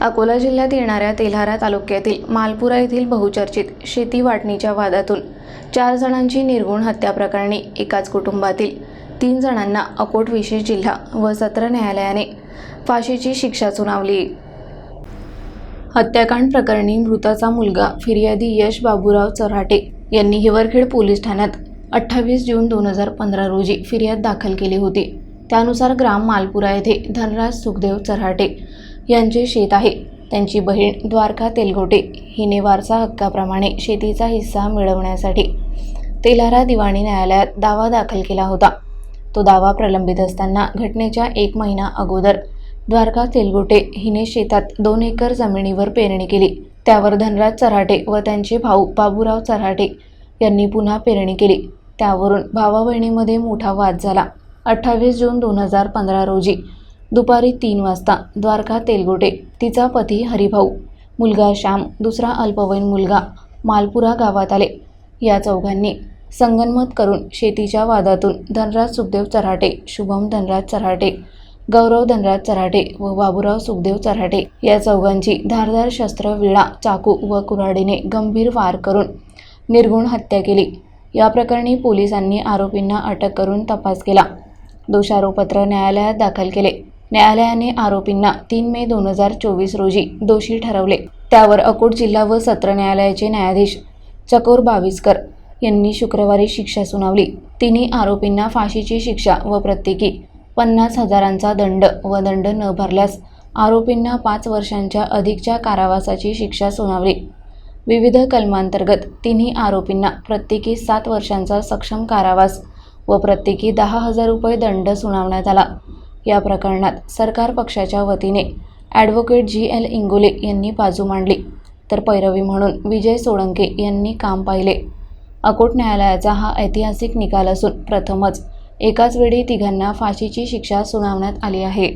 अकोला जिल्ह्यात येणाऱ्या तेल्हारा तालुक्यातील मालपुरा येथील बहुचर्चित शेती वाटणीच्या वादातून चार जणांची निर्गुण हत्या प्रकरणी एकाच कुटुंबातील तीन जणांना अकोट विशेष जिल्हा व सत्र न्यायालयाने फाशीची शिक्षा सुनावली. हत्याकांड प्रकरणी मृताचा मुलगा फिर्यादी यश बाबूराव चराटे यांनी हिवरखेड पोलीस ठाण्यात अठ्ठावीस जून दोन हजार पंधरा रोजी फिर्याद दाखल केली होती. त्यानुसार ग्राम मालपुरा येथे धनराज सुखदेव चऱ्हाटे यांचे शेत आहे. त्यांची बहीण द्वारका तेलगोटे हिने वारसा हक्काप्रमाणे शेतीचा हिस्सा मिळवण्यासाठी तेलारा दिवाणी न्यायालयात दावा दाखल केला होता. तो दावा प्रलंबित असताना घटनेच्या एक महिना अगोदर द्वारका तेलगोटे हिने शेतात दोन एकर जमिनीवर पेरणी केली. त्यावर धनराज चराटे व त्यांचे भाऊ बाबूराव चराटे यांनी पुन्हा पेरणी केली. त्यावरून भावा बहिणीमध्ये मोठा वाद झाला. अठ्ठावीस जून दोन हजार पंधरा रोजी दुपारी तीन वाजता द्वारका तेलगोटे तिचा पती हरिभाऊ मुलगा श्याम दुसरा अल्पवयीन मुलगा मालपुरा गावात आले. या चौघांनी संगनमत करून शेतीच्या वादातून धनराज सुखदेव चराटे शुभम धनराज चराटे गौरव धनराज चराटे व बाबुराव सुखदेव चराटे या चौघांची धारदार शस्त्र विळा चाकू व कुऱ्हाडीने गंभीर वार करून निर्गुण हत्या केली. या प्रकरणी पोलिसांनी आरोपींना अटक करून तपास केला. दोषारोपत्र न्यायालयात दाखल केले. न्यायालयाने आरोपींना तीन मे दोन हजार चोवीस रोजी दोषी ठरवले. त्यावर अकोट जिल्हा व सत्र न्यायालयाचे न्यायाधीश चकोर बाविस्कर यांनी शुक्रवारी शिक्षा सुनावली. तिन्ही आरोपींना फाशीची शिक्षा व प्रत्येकी पन्नास हजारांचा दंड व दंड न भरल्यास आरोपींना पाच वर्षांच्या अधिकच्या कारावासाची शिक्षा सुनावली. विविध कलमांतर्गत तिन्ही आरोपींना प्रत्येकी सात वर्षांचा सक्षम कारावास व प्रत्येकी दहा हजार रुपये दंड सुनावण्यात आला. या प्रकरणात सरकार पक्षाच्या वतीने ॲडव्होकेट जी एल इंगोले यांनी बाजू मांडली. तर पैरवी म्हणून विजय सोळंके यांनी काम पाहिले. अकोट न्यायालयाचा हा ऐतिहासिक निकाल असून प्रथमच एकाच वेळी तिघांना फाशीची शिक्षा सुनावण्यात आली आहे.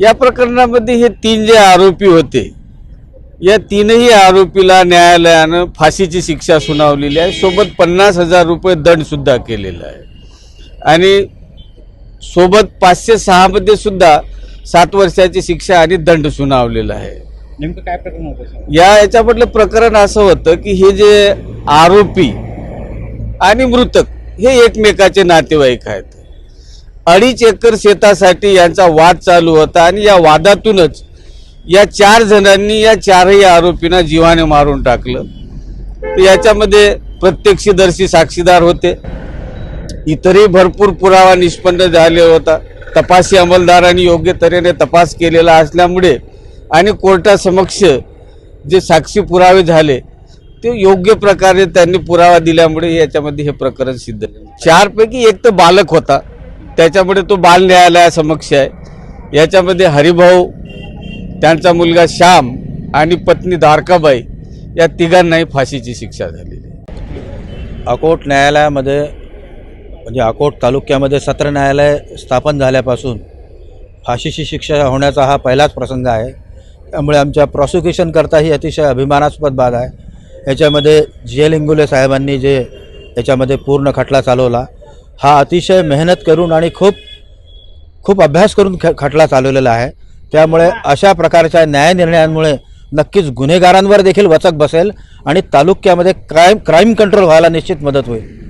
या प्रकरणामध्ये हे तीन जे आरोपी होते या तीनही आरोपीला न्यायालयानं फाशीची शिक्षा सुनावलेली आहे. सोबत पन्नास हजार रुपये दंड सुद्धा केलेला आहे. आणि सोबत पाचशे सहामध्ये सुद्धा सात वर्षाची शिक्षा आणि दंड सुनावलेला आहे. नेमकं काय प्रकरण होतं या याच्यामधलं प्रकरण असं होतं की हे जे आरोपी आणि मृतक हे एकमेकाचे नातेवाईक आहेत. अडीच एकर शेतासाठी यांचा वाद चालू होता आणि या वादातूनच या चार जणांनी या चारही आरोपींना जीवाने मारून टाकलं. याच्यामध्ये प्रत्यक्षदर्शी साक्षीदार होते. इतरही भरपूर पुरावा निष्पन्न झाले होता. तपासी अंमलदारांनी योग्य तऱ्हेने तपास केलेला असल्यामुळे आणि कोर्टासमक्ष जे साक्षी पुरावे झाले ते योग्य प्रकारे त्यांनी पुरावा दिल्यामुळे याच्यामध्ये हे प्रकरण सिद्ध चारपैकी एक तर बालक होता. त्याच्यामुळे तो बाल न्यायालयासमक्ष आहे. याच्यामध्ये हरिभाऊ त्यांचा मुलगा श्याम आणि पत्नी द्वारकाबाई या तिघांनाही फाशीची शिक्षा झालेली आहे. अकोट न्यायालयामध्ये म्हणजे अकोट तालुक्यामध्ये सत्र न्यायालय स्थापन झाल्यापासून फाशीची शिक्षा होण्याचा हा पहिलाच प्रसंग आहे. त्यामुळे आमच्या प्रॉसिक्युशनकरता ही अतिशय अभिमानास्पद बाब आहे. याच्यामध्ये जी एल इंगुले साहेबांनी जे याच्यामध्ये पूर्ण खटला चालवला हा अतिशय मेहनत करून आणि खूप खूप अभ्यास करून ख खटला चालवलेला आहे. त्यामुळे अशा प्रकारच्या न्यायनिर्णयांमुळे नक्कीच गुन्हेगारांवर देखील वचक बसेल आणि तालुक्यामध्ये क्राईम क्राईम कंट्रोल व्हायला निश्चित मदत होईल.